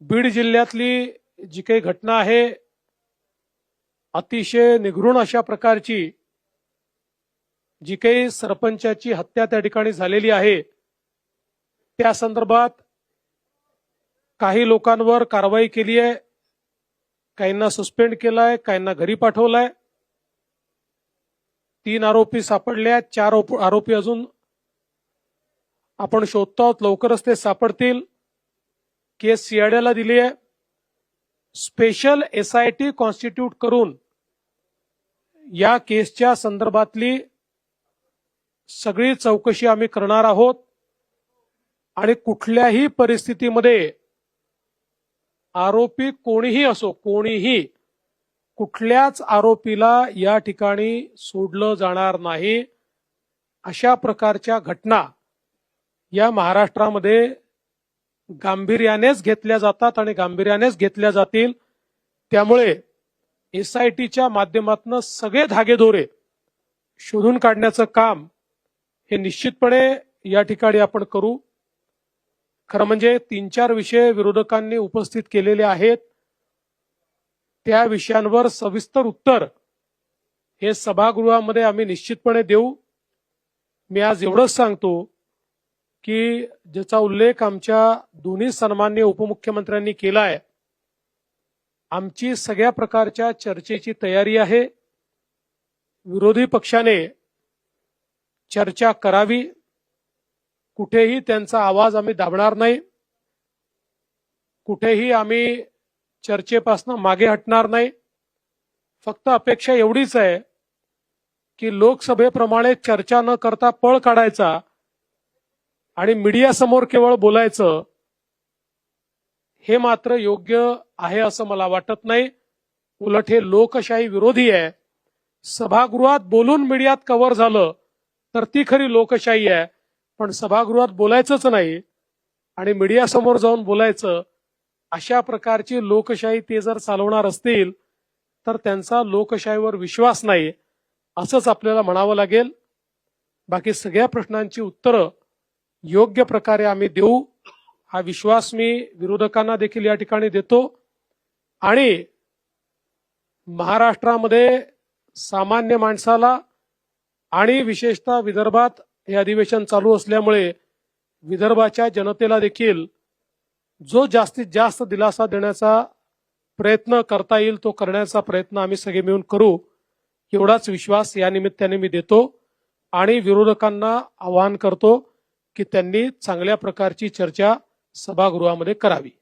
बीड जिल्ह्यातली जी काही घटना आहे अतिशय निघृण अशा प्रकारची जी काही सरपंचाची हत्या त्या ठिकाणी झालेली आहे. त्या संदर्भात काही लोकांवर कारवाई केली आहे. काहींना सस्पेंड केलाय काहींना घरी पाठवलाय. तीन आरोपी सापडले आहेत. चार आरोपी अजून आपण शोधतो आहोत लवकरच ते सापडतील. केस सीआयडीला दिली आहे. Special S I T constitute करून या केसच्या संदर्भातली सगळी चौकशी आम्ही करणार आहोत. आणि कुठल्याही परिस्थितीमध्ये आरोपी कोणीही असो कोणीही कुठल्याच आरोपीला या ठिकाणी सोडलं जाणार नाही. अशा प्रकारच्या घटना या महाराष्ट्रामध्ये गांभीर्यानेच घेतल्या जातात आणि गांभीर्यानेच घेतल्या जातील. त्यामुळे एस आय टीच्या माध्यमातून सगळे धागेदोरे शोधून काढण्याचं काम हे निश्चितपणे या ठिकाणी आपण करू. खरं म्हणजे तीन चार विषय विरोधकांनी उपस्थित केलेले आहेत. त्या विषयांवर सविस्तर उत्तर हे सभागृहामध्ये आम्ही निश्चितपणे देऊ. मी आज एवढंच सांगतो. की ज्याचा उल्लेख आमच्या दोन्ही सन्मान्य उपमुख्यमंत्र्यांनी केला आहे. आमची सगळ्या प्रकारच्या चर्चेची तयारी आहे. विरोधी पक्षाने चर्चा करावी. कुठेही त्यांचा आवाज आम्ही दाबणार नाही. कुठेही आम्ही चर्चेपासून मागे हटणार नाही. फक्त अपेक्षा एवढीच आहे की लोकसभेप्रमाणे चर्चा न करता पळ काढायचा. आणि मीडियासमोर केवळ बोलायचं हे मात्र योग्य आहे असं मला वाटत नाही. उलट हे लोकशाही विरोधी आहे. सभागृहात बोलून मीडियात कव्हर झालं तर ती खरी लोकशाही आहे. पण सभागृहात बोलायचंच नाही आणि मीडियासमोर जाऊन बोलायचं अशा प्रकारची लोकशाही ते जर चालवणार असतील तर त्यांचा लोकशाहीवर विश्वास नाही असंच आपल्याला म्हणावं लागेल. बाकी सगळ्या प्रश्नांची उत्तरं योग्य प्रकारे आम्ही देऊ हा विश्वास मी विरोधकांना देखील या ठिकाणी देतो. आणि महाराष्ट्रामध्ये सामान्य माणसाला आणि विशेषतः विदर्भात हे अधिवेशन चालू असल्यामुळे विदर्भाच्या जनतेला देखील जो जास्तीत जास्त दिलासा देण्याचा प्रयत्न करता येईल तो करण्याचा प्रयत्न आम्ही सगळे मिळून करू एवढाच विश्वास या निमित्ताने मी देतो आणि विरोधकांना आवाहन करतो. की त्यांनी चांगल्या प्रकारची चर्चा सभागृहामध्ये करावी.